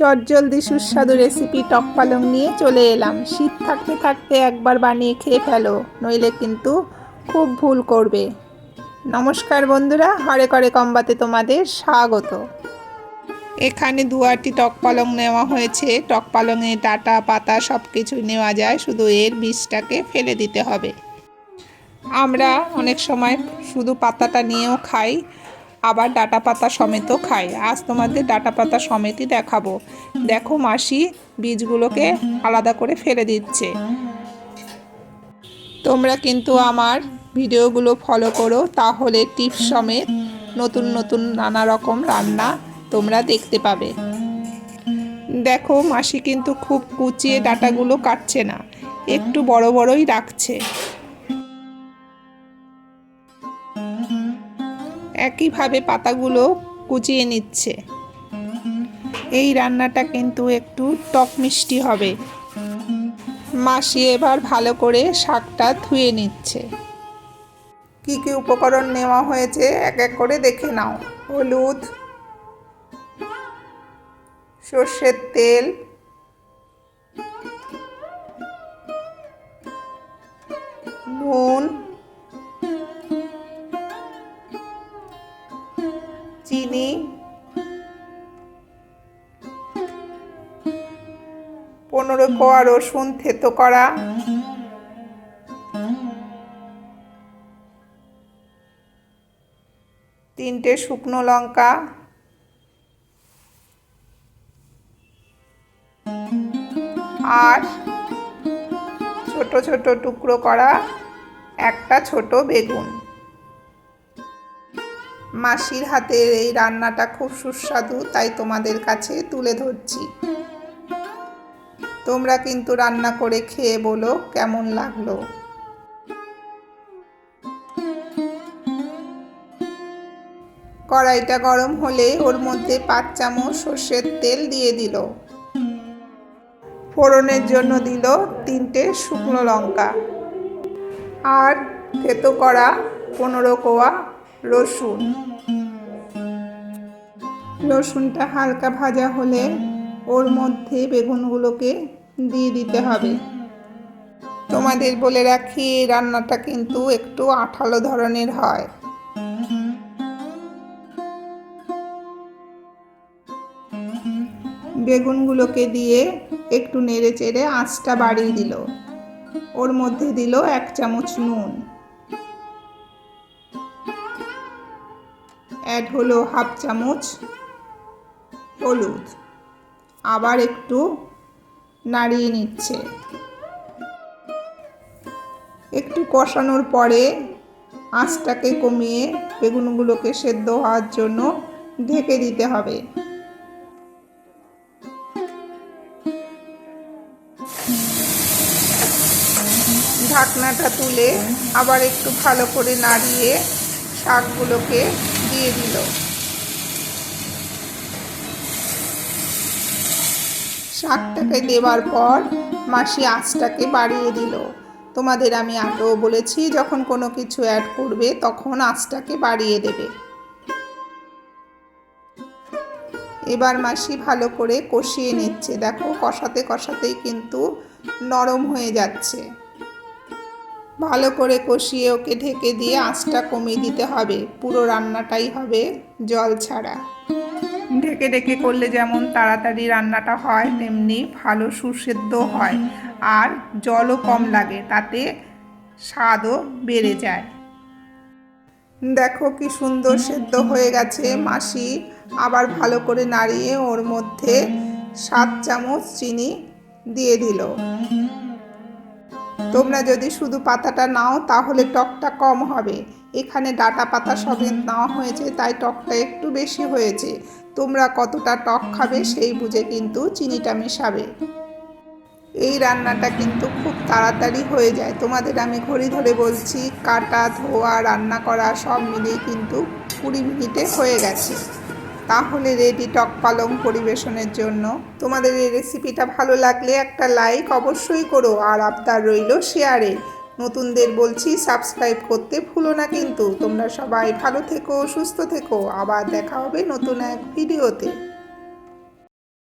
চটজলদি সুস্বাদু রেসিপি টক পালং নিয়ে চলে এলাম। শীত থাকতে থাকতে একবার বানিয়ে খেয়ে ফেলো, নইলে কিন্তু খুব ভুল করবে। নমস্কার বন্ধুরা হরে করে কম্বাতে তোমাদের স্বাগত। এখানে দুয়ারটি টক পালং নেওয়া হয়েছে। টক পালংয়ে ডাটা, পাতা সব কিছু নেওয়া যায়, শুধু এর বীজটাকে ফেলে দিতে হবে। আমরা অনেক সময় শুধু পাতাটা নিয়েও খাই আবার ডাটা পাতা সমেতও খাই। আজ তোমাদের ডাটা পাতা সমেতই দেখাবো। দেখো মাসি বীজগুলোকে আলাদা করে ফেলে দিচ্ছে। তোমরা কিন্তু আমার ভিডিওগুলো ফলো করো, তাহলে টিপস সমেত নতুন নতুন নানা রকম রান্না তোমরা দেখতে পাবে। দেখো মাসি কিন্তু খুব কুচিয়ে ডাটাগুলো কাটছে না, একটু বড় বড়ই রাখছে। একইভাবে পাতাগুলো কুচিয়ে নিচ্ছে। এই রান্নাটা কিন্তু একটু টক মিষ্টি হবে। মাসি এবার ভালো করে শাকটা ধুয়ে নিচ্ছে। কি কি উপকরণ নেওয়া হয়েছে এক এক করে দেখে নাও। হলুদ, সর্ষের তেল, নুন চিনি। পনেরো কোয়া রসুন থেতো করা। তিনটে শুকনো লঙ্কা। আর ছোট ছোট টুকরো করা একটা ছোট বেগুন। মাসির হাতের এই রান্নাটা খুব সুস্বাদু, তাই তোমাদের কাছে তুলে ধরছি। তোমরা কিন্তু রান্না করে খেয়ে বলো কেমন লাগল। কড়াইটা গরম হলে ওর মধ্যে পাঁচ চামচ সর্ষের তেল দিয়ে দিল। ফোড়নের জন্য দিল তিনটে শুকনো লঙ্কা। আর থেতো করা পনেরো কোয়া রসুন। রসুনটা হালকা ভাজা হলে ওর মধ্যে বেগুনগুলোকে দিয়ে দিতে হবে। তোমাদের বলে রাখি, এই রান্নাটা কিন্তু একটু আঠালো ধরনের হয়। বেগুনগুলোকে দিয়ে একটু নেড়ে চেড়ে আঁচটা বাড়িয়ে দিল। ওর মধ্যে দিল এক চামচ নুন। অ্যাড হলো হাফ চামচ হলুদ। আবার একটু নাড়িয়ে নিচ্ছে। একটু কষানোর পরে আঁচটাকে কমিয়ে বেগুনগুলোকে সেদ্ধ হওয়ার জন্য ঢেকে দিতে হবে। ঢাকনাটা তুলে আবার একটু ভালো করে নাড়িয়ে শাকগুলোকে দিয়ে দিল। শাকটাকে দেওয়ার পর মাসি আঁচটাকে বাড়িয়ে দিল। তোমাদের আমি আগেও বলেছি, যখন কোনো কিছু অ্যাড করবে, তখন আঁচটাকে বাড়িয়ে দেবে। এবার মাসি ভালো করে কষিয়ে নিচ্ছে। দেখো, কষাতে কষাতেই কিন্তু নরম হয়ে যাচ্ছে। ভালো করে কষিয়ে ওকে ঢেকে দিয়ে আঁচটা কমিয়ে দিতে হবে। পুরো রান্নাটাই হবে জল ছাড়া। ঢেকে ঢেকে করলে যেমন তাড়াতাড়ি রান্নাটা হয়, তেমনি ভালো সুসেদ্ধ হয় আর জলও কম লাগে, তাতে স্বাদও বেড়ে যায়। দেখো কি সুন্দর সেদ্ধ হয়ে গেছে মাসি। আবার ভালো করে নাড়িয়ে ওর মধ্যে সাত চামচ চিনি দিয়ে দিল। তোমরা যদি শুধু পাতাটা নাও, তাহলে টকটা কম হবে। এখানে ডাটা পাতা সবে নেওয়া হয়েছে, তাই টকটা একটু বেশি হয়েছে। তোমরা কতটা টক খাবে সেই বুঝে কিন্তু চিনিটা মেশাবে। এই রান্নাটা কিন্তু খুব তাড়াতাড়ি হয়ে যায়। তোমাদের আমি ঘড়ি ধরে বলছি, কাটা, ধোয়া, রান্না করা সব মিলিয়ে কিন্তু কুড়ি মিনিটে হয়ে গেছে। তাহলে রেডি টক পালং পরিবেশনের জন্য। তোমাদের এই রেসিপিটা ভালো লাগলে একটা লাইক অবশ্যই করো আর আবদার রইল শেয়ারে নতুনদের বলছি সাবস্ক্রাইব করতে ভুলো না কিন্তু। তোমরা সবাই ভালো থেকো, সুস্থ থেকো। আবার দেখা হবে নতুন এক ভিডিওতে